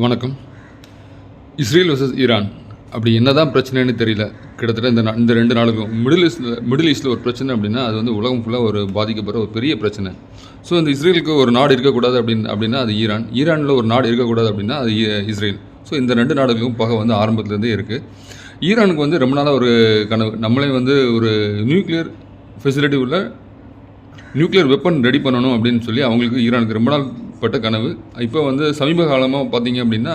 வணக்கம். Israel versus Iran. அப்படி என்ன தான் பிரச்சனைன்னு தெரியல. கிட்டத்தட்ட இந்த இந்த ரெண்டு நாளுக்கும் மிடில் ஈஸ்டில் மிடில் ஈஸ்டில் ஒரு பிரச்சனை அப்படின்னா அது வந்து உலகம் ஃபுல்லாக ஒரு பாதிக்கப்படுற ஒரு பெரிய பிரச்சனை. ஸோ இந்த இஸ்ரேலுக்கு ஒரு நாடு இருக்கக்கூடாது அப்படின்னு அப்படின்னா அது ஈரான். ஈரானில் ஒரு நாடு இருக்கக்கூடாது அப்படின்னா அது இஸ்ரேல். ஸோ இந்த ரெண்டு நாடுகளுக்கும் பகை வந்து ஆரம்பத்துலேருந்தே இருக்குது ஈரானுக்கு வந்து ரொம்ப நாளாக ஒரு கனவு. நம்மளே வந்து ஒரு நியூக்ளியர் ஃபெசிலிட்டி உள்ள நியூக்ளியர் வெப்பன் ரெடி பண்ணணும் அப்படின்னு சொல்லி அவங்களுக்கு ஈரானுக்கு ரொம்ப நாள் பட்ட கனவு. இப்போ வந்து சமீப காலமாக பார்த்தீங்க அப்படின்னா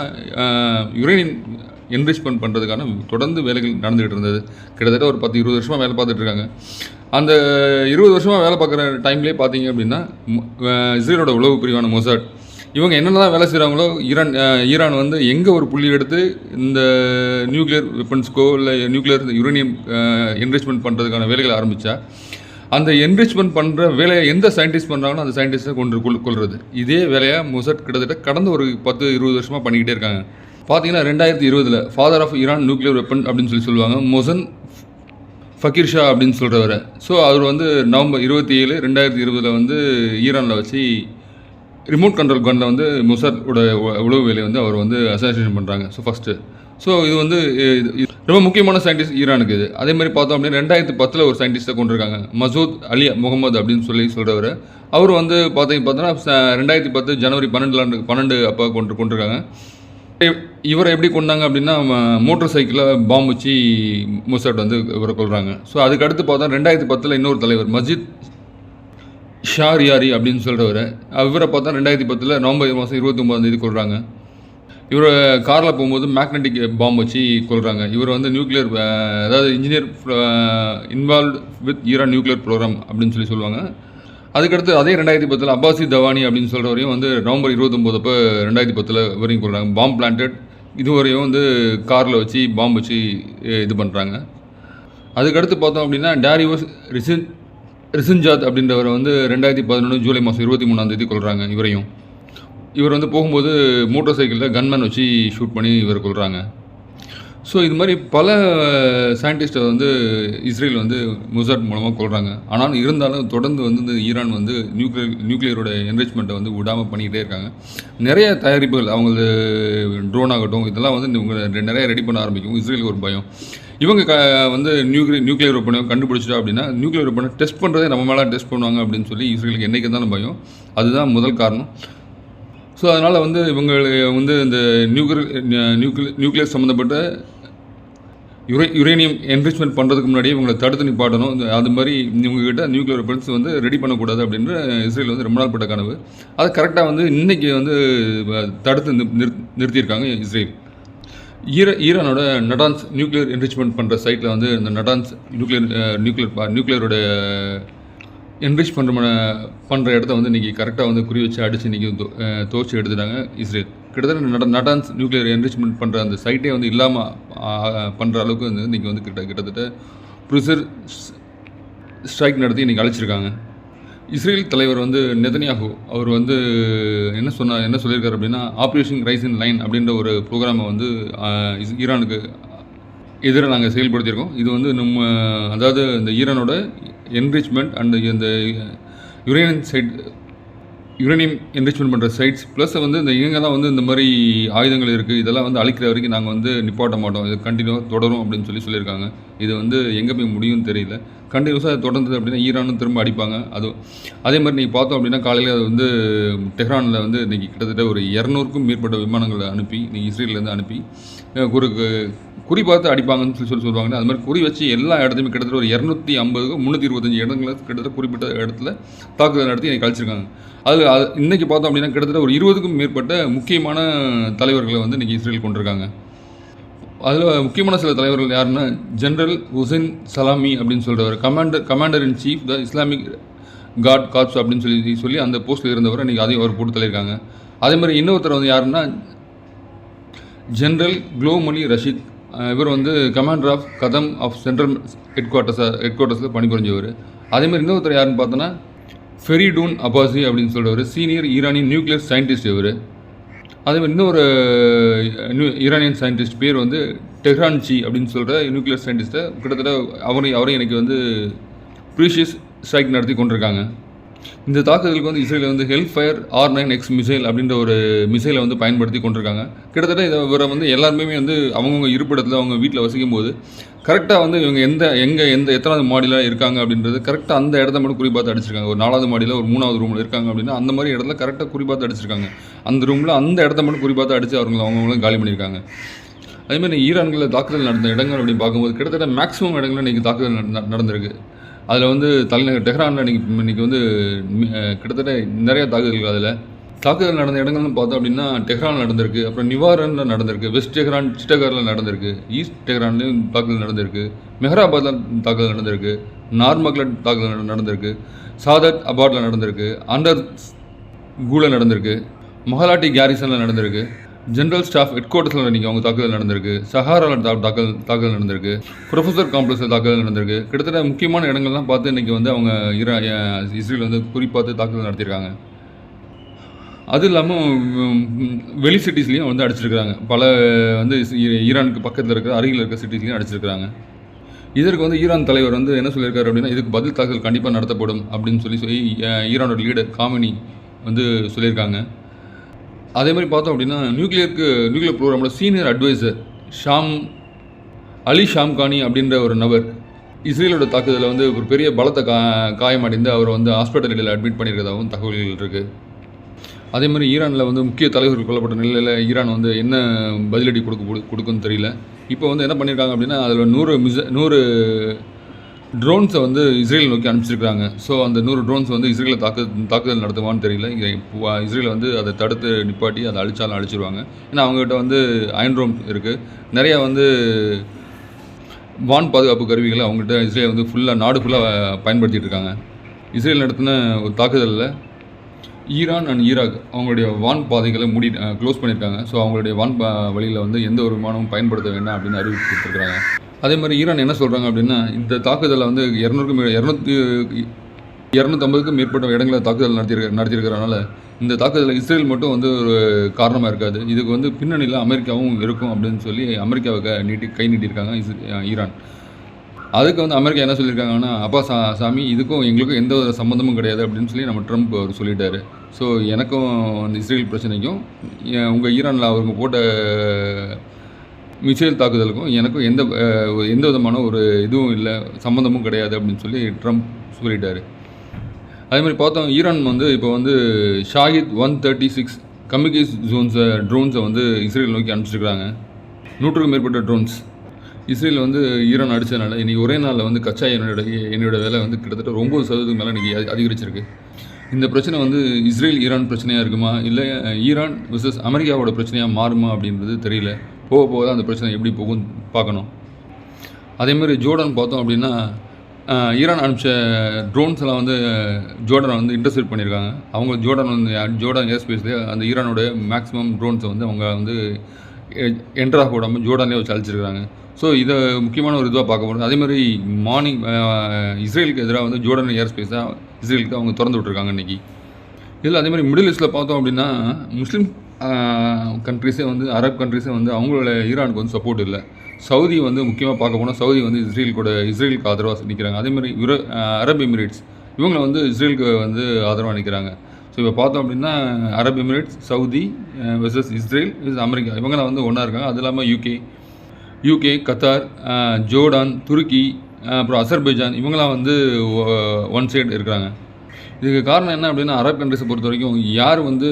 யுரேனியம் என்ரிச்மெண்ட் பண்ணுறதுக்கான தொடர்ந்து வேலைகள் நடந்துகிட்டு இருந்தது. கிட்டத்தட்ட ஒரு பத்து இருபது வருஷமாக வேலை பார்த்துட்ருக்காங்க அந்த இருபது வருஷமாக வேலை பார்க்குற டைம்லேயே பார்த்தீங்க அப்படின்னா இஸ்ரேலோட உளவு பிரிவான மொசாட். இவங்க என்னென்ன தான் வேலை செய்கிறாங்களோ ஈரான் ஈரான் வந்து எங்கே ஒரு புள்ளி எடுத்து இந்த நியூக்ளியர் வெப்பன்ஸ்க்கோ இல்லை நியூக்ளியர் யுரேனியம் என்ரிச்மெண்ட் பண்ணுறதுக்கான வேலைகளை ஆரம்பித்தா அந்த என்ரிச்மெண்ட் பண்ணுற வேலையை எந்த சயின்டிஸ்ட் பண்ணுறாங்களோ அந்த சயின்டிஸ்ட்டை கொண்டு கொள் கொள்வது இதே வேலையை மொசட் கிட்டத்தட்ட கடந்த ஒரு பத்து இருபது வருஷமாக பண்ணிக்கிட்டே இருக்காங்க. பார்த்தீங்கன்னா ரெண்டாயிரத்தி இருபதில் father of Iran nuclear weapon அப்படின்னு சொல்லி சொல்லுவாங்க. மொசன் ஃபக்கீர் ஷா அப்படின்னு சொல்கிறவர் ஸோ அவர் வந்து நவம்பர் இருபத்தி ஏழு ரெண்டாயிரத்தி இருபதில் வந்து ஈரானில் வச்சு ரிமோட் கண்ட்ரோல் கன்னில் வந்து முசாரோட உ- உளவு வேலையை வந்து அவர் வந்து அசாசினேஷன் பண்ணுறாங்க ஸோ ஃபஸ்ட்டு ஸோ இது வந்து இது- ரொம்ப முக்கியமான சயின்டிஸ்ட் ஈரானுக்கு இது. அதே மாதிரி பார்த்தோம் அப்படின்னா ரெண்டாயிரத்தி பத்தில் ஒரு சயின்டிஸ்ட்டை கொண்டிருக்காங்க. மசூத் அலி முகமது அப்படின்னு சொல்லி சொல்கிறவர் அவர் வந்து பார்த்தீங்க பார்த்தோன்னா ரெண்டாயிரத்தி பத்து ஜனவரி பன்னெண்டு பன்னெண்டு அப்போ கொண்டு கொண்டிருக்காங்க. இவரை எப்படி கொண்டாங்க அப்படின்னா மோட்டர் சைக்கிளில் பாம்பு வச்சு முசாட் வந்து இவரை கொள்கிறாங்க ஸோ அதுக்கடுத்து பார்த்தா ரெண்டாயிரத்தி பத்தில் இன்னொரு தலைவர் மஸ்ஜித் ஷார் யாரி அப்படின்னு சொல்கிறவர் இவரை பார்த்தா ரெண்டாயிரத்தி பத்தில் நவம்பர் மாதம் இருபத்தி ஒன்பதாந்தேதி கொள்கிறாங்க இவரை காரில் போகும்போது மேக்னெட்டிக் பாம்பு வச்சு கொள்கிறாங்க இவர் வந்து நியூக்ளியர் அதாவது engineer involve with Iran nuclear program அப்படின்னு சொல்லி சொல்லுவாங்க. அதுக்கடுத்து அதே ரெண்டாயிரத்தி பத்தில் அப்பாசி தவானி அப்படின்னு சொல்கிறவரையும் வந்து நவம்பர் இருபத்தொம்போது அப்போ ரெண்டாயிரத்தி பத்தில் வரையும் கொள்கிறாங்க பாம்பு பிளான்டட் இதுவரையும் வந்து காரில் வச்சு பாம்பு வச்சு இது பண்ணுறாங்க அதுக்கடுத்து பார்த்தோம் அப்படின்னா டேரிவோஸ் ரிசின் ரிசின்ஜாத் அப்படின்றவரை வந்து ரெண்டாயிரத்தி பதினொன்று ஜூலை மாதம் இருபத்தி மூணாம் தேதி கொள்கிறாங்க இவரையும். இவர் வந்து போகும்போது மோட்டார் சைக்கிளில் கன்மேன் வச்சு ஷூட் பண்ணி இவர் கொள்கிறாங்க ஸோ இது மாதிரி பல சயின்டிஸ்ட்டை வந்து இஸ்ரேல் வந்து முசாட் மூலமாக கொள்கிறாங்க ஆனால் இருந்தாலும் தொடர்ந்து வந்து இந்த ஈரான் வந்து நியூக்ளியர் நியூக்ளியரோட என்ரிச்மெண்ட்டை வந்து விடாமல் பண்ணிக்கிட்டே இருக்காங்க. நிறைய தயாரிப்புகள் அவங்களது ட்ரோன் ஆகட்டும் இதெல்லாம் வந்து இவங்க நிறைய ரெடி பண்ண ஆரம்பிக்கும். இஸ்ரேலுக்கு ஒரு பயம். இவங்க க வந்து நியூக்ளியர் நியூக்ளியர் வெப்பனை கண்டுபிடிச்சிட்டா அப்படின்னா நியூக்ளியர் வெப்பனை டெஸ்ட் பண்ணுறதே நம்ம மேலே டெஸ்ட் பண்ணுவாங்க அப்படின்னு சொல்லி இஸ்ரேலுக்கு என்றைக்கு தான் பயம். அதுதான் முதல் காரணம். ஸோ அதனால் வந்து இவங்க வந்து இந்த நியூக்ளியர் நியூக்ளியர் நியூக்ளியர் சம்மந்தப்பட்ட யுரே யுரேனியம் என்ரிச்மெண்ட் பண்ணுறதுக்கு முன்னாடியே இவங்களை தடுத்து நிப்பாட்டணும். அது மாதிரி இவங்ககிட்ட நியூக்ளியர் வெப்பன்ஸ் வந்து ரெடி பண்ணக்கூடாது அப்படின்ற இஸ்ரேல் வந்து ரொம்ப நாள் பட்ட கனவு. அதை கரெக்டாக வந்து இன்றைக்கி வந்து தடுத்து நிறு- நிறு- நிறுத்தியிருக்காங்க இஸ்ரேல். ஈர ஈரானோட நடான்ஸ் நியூக்ளியர் என்ரிச்மெண்ட் பண்ணுற சைட்டில் வந்து இந்த நடான்ஸ் நியூக்ளியர் நியூக்ளியர் நியூக்ளியரோட என்ரிச் பண்ணுற பண்ணுற இடத்த வந்து இன்றைக்கி கரெக்டாக வந்து குறி வச்சு அடித்து இன்றைக்கி தோச்சு எடுத்துட்டாங்க இஸ்ரேல். கிட்டத்தட்ட நட நடான்ஸ் நியூக்ளியர் என்ரிச்மெண்ட் பண்ணுற அந்த சைட்டே வந்து இல்லாமல் பண்ணுற அளவுக்கு வந்து இன்றைக்கி வந்து கிட்ட கிட்டத்தட்ட ப்ரிசர் ஸ்ட்ரைக் நடத்தி இன்றைக்கி அழைச்சிருக்காங்க. இஸ்ரேல் தலைவர் வந்து நெதன்யாகு அவர் வந்து என்ன சொன்னார் என்ன சொல்லியிருக்காரு அப்படின்னா ஆப்ரேஷன் ரைஸ் இன் லைன் அப்படின்ற ஒரு ப்ரோக்ராமை வந்து இஸ்- ஈரானுக்கு எதிராக நாங்கள் செயல்படுத்தியிருக்கோம். இது வந்து நம்ம அதாவது இந்த ஈரானோட என்ரிச்மெண்ட் அண்ட் இந்த யுரேனியம் சைட் யுரேனியம் என்ரிச்மெண்ட் பண்ணுற சைட்ஸ் ப்ளஸ் வந்து இந்த இங்கெல்லாம் வந்து இந்த மாதிரி ஆயுதங்கள் இருக்குது இதெல்லாம் வந்து அழிக்கிற வரைக்கும் நாங்கள் வந்து நிப்பாட்ட மாட்டோம். இது கண்டினியூவாக தொடரும் அப்படின்னு சொல்லி சொல்லியிருக்காங்க. இது வந்து எங்கே போய் முடியும்னு தெரியல. கண்டினியூஸாக அது தொடர்ந்தது அப்படின்னா ஈரானும் திரும்ப அடிப்பாங்க. அது அதே மாதிரி நீங்கள் பார்த்தோம் அப்படின்னா காலையில் அது வந்து டெஹ்ரானில் வந்து இன்றைக்கி கிட்டத்தட்ட ஒரு இரநூறுக்கும் மேற்பட்ட விமானங்களை அனுப்பி நீங்கள் இஸ்ரேலேருந்து அனுப்பி ஒரு குறி பார்த்து அடிப்பாங்கன்னு சொல்லி சொல்லி சொல்லுவாங்க. அது மாதிரி குறி வச்சு எல்லா இடத்துலையுமே கிட்டத்தட்ட ஒரு இரநூத்தி ஐம்பது முந்நூற்றி இருபத்தஞ்சி இடங்களை கிட்டத்தட்ட குறிப்பிட்ட இடத்துல தாக்குதல் நடத்தி இன்றைக்கி கழிச்சிருக்காங்க. அது இன்றைக்கி பார்த்தோம் அப்படின்னா கிட்டத்தட்ட ஒரு இருபதுக்கும் மேற்பட்ட முக்கியமான தலைவர்களை வந்து இன்றைக்கி இஸ்ரேல் கொண்டிருக்காங்க. அதில் முக்கியமான சில தலைவர்கள் யாருன்னா ஜென்ரல் ஹுசைன் சலாமி அப்படின்னு சொல்கிறவர் commander commander in chief the Islamic guard guards அப்படின்னு சொல்லி சொல்லி அந்த போஸ்ட்டில் இருந்தவர். இன்றைக்கி அதையும் அவர் போட்டு தள்ளியிருக்காங்க. அதே மாதிரி இன்னொருத்தர் வந்து யாருன்னா ஜென்ரல் குளோமலி ரஷீத் இவர் வந்து commander of Khatam of central head குவார்ட்டர்ஸாக ஹெட் குவார்ட்டர்ஸில் பணிபுரிஞ்சவர் அதேமாதிரி இன்னொருத்தர் யாருன்னு பார்த்தோன்னா ஃபெரிடூன் அபாசி அப்படின்னு சொல்கிறவர் சீனியர் ஈரானியன் நியூக்ளியர் சயின்டிஸ்ட் இவர். அதே மாதிரி இன்னொரு ஈரானியன் சயின்டிஸ்ட் பேர் வந்து டெஹ்ரான்ஜி அப்படின்னு சொல்கிற நியூக்ளியர் சயின்டிஸ்ட்டை கிட்டத்தட்ட அவரையும் அவரையும் எனக்கு வந்து ப்ரீஷியஸ் ஸ்ட்ரைக் நடத்தி கொண்டிருக்காங்க. இந்த தாக்குதலுக்கு வந்து இஸ்ரேல் வந்து hellfire R nine X missile அப்படின்ற ஒரு மிசைலை வந்து பயன்படுத்தி கொண்டிருக்காங்க. கிட்டத்தட்ட இதை இவரை வந்து எல்லாருமே வந்து அவங்கவுங்க இருப்பிடத்தில் அவங்க வீட்டில் வசிக்கும் போது கரெக்டாக வந்து இவங்க எந்த எங்கே எந்த எத்தனாவது மாடியில் இருக்காங்க அப்படின்றது கரெக்டாக அந்த இடத்த மட்டும் குறிப்பாத்து அடிச்சிருக்காங்க. ஒரு நாலாவது மாடியில் ஒரு மூணாவது ரூமில் இருக்காங்க அப்படின்னா அந்த மாதிரி இடத்துல கரெக்டாக குறிப்பாத்து அடிச்சிருக்காங்க. அந்த ரூமில் அந்த இடத்த மட்டும் குறிப்பாத்து அடித்து அவங்களை அவங்கவுங்களும் காலி பண்ணியிருக்காங்க. அதே மாதிரி ஈரான்களில் தாக்குதல் நடந்த இடங்கள் அப்படின்னு பார்க்கும்போது கிட்டத்தட்ட மேக்ஸிமம் இடங்களில் இன்றைக்கி தாக்குதல் நடந்திருக்கு. அதில் வந்து தலைநகர் டெஹ்ரானில் இன்றைக்கி இன்றைக்கி வந்து கிட்டத்தட்ட நிறைய தாக்குதல்கள் அதில். தாக்குதல் நடந்த இடங்கள்னு பார்த்தோம் அப்படின்னா டெஹ்ரான் நடந்திருக்கு. அப்புறம் நிவாரனில் நடந்திருக்கு. வெஸ்ட் டெஹ்ரான் சிட்டகரில் நடந்திருக்கு. ஈஸ்ட் டெஹ்ரான்லேயும் தாக்குதல் நடந்திருக்கு. மெஹராபாத்தில் தாக்குதல் நடந்திருக்கு. நார்மக்ல தாக்குதல் நடந்திருக்கு. சாதத் அபாட்டில் நடந்திருக்கு. அண்டர் கூல நடந்திருக்கு. மொஹலாட்டி கேரிசனில் நடந்திருக்கு. ஜென்ரல் ஸ்டாஃப் ஹெட் குவார்ட்டர்ஸில் இன்றைக்கி அவங்க தாக்குதல் நடந்திருக்கு. சஹாராவில் தா தாக்கல் தாக்குதல் நடந்திருக்கு. ப்ரொஃபஸர் காம்ப்ளெக்ஸில் தாக்குதல் நடந்திருக்கு. கிட்டத்தட்ட முக்கியமான இடங்கள்லாம் பார்த்து இன்றைக்கி வந்து அவங்க இரா இஸ்ரேல் வந்து குறிப்பாத்து தாக்குதல் நடத்தியிருக்காங்க அது இல்லாமல் வெளி சிட்டிஸ்லேயும் வந்து அடிச்சிருக்கிறாங்க. பல வந்து ஈரானுக்கு பக்கத்தில் இருக்கிற அருகில் இருக்கிற சிட்டிஸ்லேயும் அடிச்சிருக்கிறாங்க. இதற்கு வந்து ஈரான் தலைவர் வந்து என்ன சொல்லியிருக்காரு அப்படின்னா இதுக்கு பதில் தாக்குதல் கண்டிப்பாக நடத்தப்படும் அப்படின்னு சொல்லி சொல்லி ஈரானோட லீடர் காமினி வந்து சொல்லியிருக்காங்க. அதே மாதிரி பார்த்தோம் அப்படின்னா நியூக்ளியருக்கு nuclear ப்ரோக்ராமோட senior advisor Sham Ali Shamkhani அப்படின்ற ஒரு நபர் இஸ்ரேலோட தாக்குதலில் வந்து ஒரு பெரிய பலத்தை கா காயமடைந்து அவர் வந்து ஹாஸ்பிட்டலில் அட்மிட் பண்ணியிருக்கிறதாகவும் தகவல்கள் இருக்குது அதே மாதிரி ஈரானில் வந்து முக்கிய தலைவர்கள் கொல்லப்பட்ட நிலையில் ஈரான் வந்து என்ன பதிலடி கொடுக்க கொடுக்குன்னு தெரியல. இப்போ வந்து என்ன பண்ணியிருக்காங்க அப்படின்னா அதில் நூறு மிச நூறு ட்ரோன்ஸை வந்து இஸ்ரேல் நோக்கி அனுப்பிச்சிருக்காங்க ஸோ அந்த நூறு ட்ரோன்ஸ் வந்து இஸ்ரேலில் தாக்கு தாக்குதல் நடத்துவான்னு தெரியல. இஸ்ரேல் வந்து அதை தடுத்து நிப்பாட்டி அதை அழிச்சாலும் அழிச்சிருவாங்க. ஏன்னா அவங்ககிட்ட வந்து அயன் ட்ரோன் இருக்குது நிறையா வந்து வான் பாதுகாப்பு கருவிகளை அவங்ககிட்ட இஸ்ரேல் வந்து ஃபுல்லாக நாடு ஃபுல்லாக பயன்படுத்திகிட்டு இருக்காங்க இஸ்ரேல் நடத்தின ஒரு தாக்குதலில் ஈரான் அண்ட் ஈராக் அவங்களுடைய வான் பாதைகளை மூடி க்ளோஸ் பண்ணியிருக்காங்க ஸோ அவங்களுடைய வான் பா வழியில் வந்து எந்த ஒரு விமானமும் பயன்படுத்த வேண்டாம் அப்படின்னு அறிவிப்பு கொடுத்துருக்காங்க அதே மாதிரி ஈரான் என்ன சொல்கிறாங்க அப்படின்னா இந்த தாக்குதலை வந்து இரநூறுக்கும் இரநூத்தி இரநூத்தம்பதுக்கும் மேற்பட்ட இடங்களில் தாக்குதல் நடத்தியிருக்க நடத்தியிருக்கிறனால இந்த தாக்குதலில் இஸ்ரேல் மட்டும் வந்து ஒரு காரணமாக இருக்காது. இதுக்கு வந்து பின்னணியில் அமெரிக்காவும் இருக்கும் அப்படின்னு சொல்லி அமெரிக்காவை க- நீட்டி கை நீட்டியிருக்காங்க இஸ்- ஈரான். அதுக்கு வந்து அமெரிக்கா என்ன சொல்லியிருக்காங்கன்னா அப்பா சா சாமி இதுக்கும் எங்களுக்கும் எந்த ஒரு சம்மந்தமும் கிடையாது அப்படின்னு சொல்லி நம்ம ட்ரம்ப் அவர் சொல்லிட்டாரு. ஸோ எனக்கும் அந்த இஸ்ரேல் பிரச்சனைக்கும் உங்கள் ஈரானில் அவங்க போட்ட மிசைல் தாக்குதலுக்கும் எனக்கும் எந்த எந்த விதமான ஒரு இதுவும் இல்லை சம்மந்தமும் கிடையாது அப்படின்னு சொல்லி ட்ரம்ப் சொல்லிட்டார். அதே மாதிரி பார்த்தோம் ஈரான் வந்து இப்போ வந்து Shahed one thirty six kamikaze ஜோன்ஸை ட்ரோன்ஸை வந்து இஸ்ரேல் நோக்கி அனுப்பிச்சிருக்காங்க நூற்றுக்கும் மேற்பட்ட ட்ரோன்ஸ். இஸ்ரேல் வந்து ஈரான் அடித்ததுனால இன்றைக்கி ஒரே நாளில் வந்து கச்சா என்னோட எண்ணெயோட விலை வந்து கிட்டத்தட்ட ஒம்பது சதவீதத்துக்கு மேலே இன்றைக்கி அதிகரிச்சிருக்கு. இந்த பிரச்சனை வந்து இஸ்ரேல் ஈரான் பிரச்சனையாக இருக்குமா? இல்லை ஈரான் விசஸ் அமெரிக்காவோட பிரச்சனையாக மாறுமா அப்படின்றது தெரியல. போக போக தான் அந்த பிரச்சனை எப்படி போகும் பார்க்கணும். அதேமாதிரி ஜோர்டன் பார்த்தோம் அப்படின்னா ஈரான் அனுப்பிச்ச ட்ரோன்ஸ் எல்லாம் வந்து ஜோர்டனை வந்து இன்டர்செப்ட் பண்ணியிருக்காங்க. அவங்க ஜோர்டன் வந்து ஜோர்டன் ஏர்ஸ்பேஸ்லேயே அந்த ஈரானோட மேக்ஸிமம் ட்ரோன்ஸை வந்து அவங்க வந்து என்ட்ராக போடாமல் ஜோர்டான்லேயே வச்சு அழிச்சிருக்காங்க ஸோ இதை முக்கியமான ஒரு இதுவாக பார்க்க போகிறது அதேமாதிரி மார்னிங் இஸ்ரேலுக்கு எதிராக வந்து ஜோர்டன் ஏர்ஸ்பேஸ் தான் இஸ்ரேலுக்கு அவங்க திறந்து விட்ருக்காங்க இன்றைக்கி இதில் அதேமாதிரி மிடில் ஈஸ்ட்டில் பார்த்தோம் அப்படின்னா முஸ்லீம் கண்ட்ரிஸே வந்து அரப் கண்ட்ரிஸே வந்து அவங்களோட ஈரானுக்கு வந்து சப்போர்ட் இல்லை. சவுதி வந்து முக்கியமாக பார்க்க போனால் சவுதி வந்து இஸ்ரேல் கூட இஸ்ரேலுக்கு ஆதரவாக நிற்கிறாங்க அதேமாதிரி யுர அரப் எமிரேட்ஸ் இவங்களை வந்து இஸ்ரேலுக்கு வந்து ஆதரவாக நிற்கிறாங்க ஸோ இப்போ பார்த்தோம் அப்படின்னா Arab Emirates Saudi versus Israel versus America இவங்களாம் வந்து ஒன்றா இருக்காங்க. அது இல்லாமல் யூகே யூகே கத்தார் ஜோர்டான் துருக்கி அப்புறம் அசர்பைஜான் இவங்களாம் வந்து ஒன் சைடு இருக்கிறாங்க. இதுக்கு காரணம் என்ன அப்படின்னா அரப் கண்ட்ரிஸை பொறுத்த வரைக்கும் யார் வந்து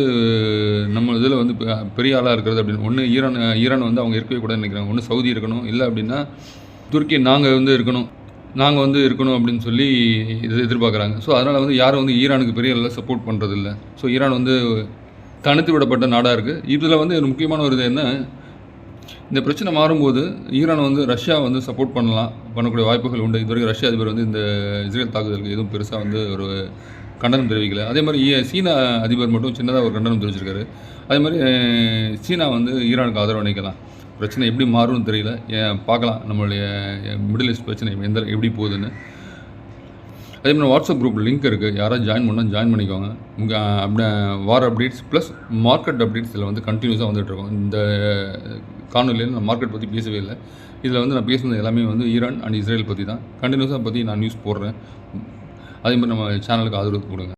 நம்ம இதில் வந்து பெ- பெரிய ஆளாக இருக்கிறது அப்படின்னு ஒன்று ஈரான் ஈரான் வந்து அவங்க இருக்கவே கூடாதுன்னு நினைக்கிறாங்க. ஒன்று சவுதி இருக்கணும் இல்லை அப்படின்னா துருக்கி நாங்கள் வந்து இருக்கணும் நாங்கள் வந்து இருக்கணும் அப்படின்னு சொல்லி இது எதிர்பார்க்குறாங்க. ஸோ அதனால் வந்து யாரும் வந்து ஈரானுக்கு பெரிய அளவில் சப்போர்ட் பண்ணுறதில்ல ஸோ ஈரான் வந்து தனித்து விடப்பட்ட நாடாக இருக்குது இதில் வந்து ஒரு முக்கியமான ஒரு இது என்ன இந்த பிரச்சனை மாறும்போது ஈரான் வந்து ரஷ்யா வந்து சப்போர்ட் பண்ணலாம் பண்ணக்கூடிய வாய்ப்புகள் உண்டு. இதுவரைக்கும் ரஷ்யா அதிபர் வந்து இந்த இஸ்ரேல் தாக்குதலுக்கு எதுவும் பெருசாக வந்து ஒரு கண்டனம் தெரிவிக்கல. அதே மாதிரி சீனா அதிபர் மட்டும் சின்னதாக ஒரு கண்டனம் தெரிவிச்சிருக்காரு. அதே மாதிரி சீனா வந்து ஈரானுக்கு ஆதரவு அளிக்கலாம். பிரச்சனை எப்படி மாறும்னு தெரியல. ஏன் பார்க்கலாம். நம்மளுடைய மிடில் ஈஸ்ட் பிரச்சனை எந்த எப்படி போகுதுன்னு. அதே மாதிரி வாட்ஸ்அப் குரூப் லிங்க் இருக்குது யாராவது ஜாயின் பண்ணால் ஜாயின் பண்ணிக்கோங்க. உங்கள் அப்படி war updates plus market updates இதில் வந்து கண்டினியூஸாக வந்துட்டுருக்கோம் இந்த காணொலியில் நான் மார்க்கெட் பற்றி பேசவே இல்லை. இதில் வந்து நான் பேசுனது எல்லாமே வந்து ஈரான் அண்ட் இஸ்ரேல் பற்றி தான். கண்டினியூஸாக பற்றி நான் நியூஸ் போடுறேன். அதே மாதிரி நம்ம சேனலுக்கு ஆதரவு கொடுங்க.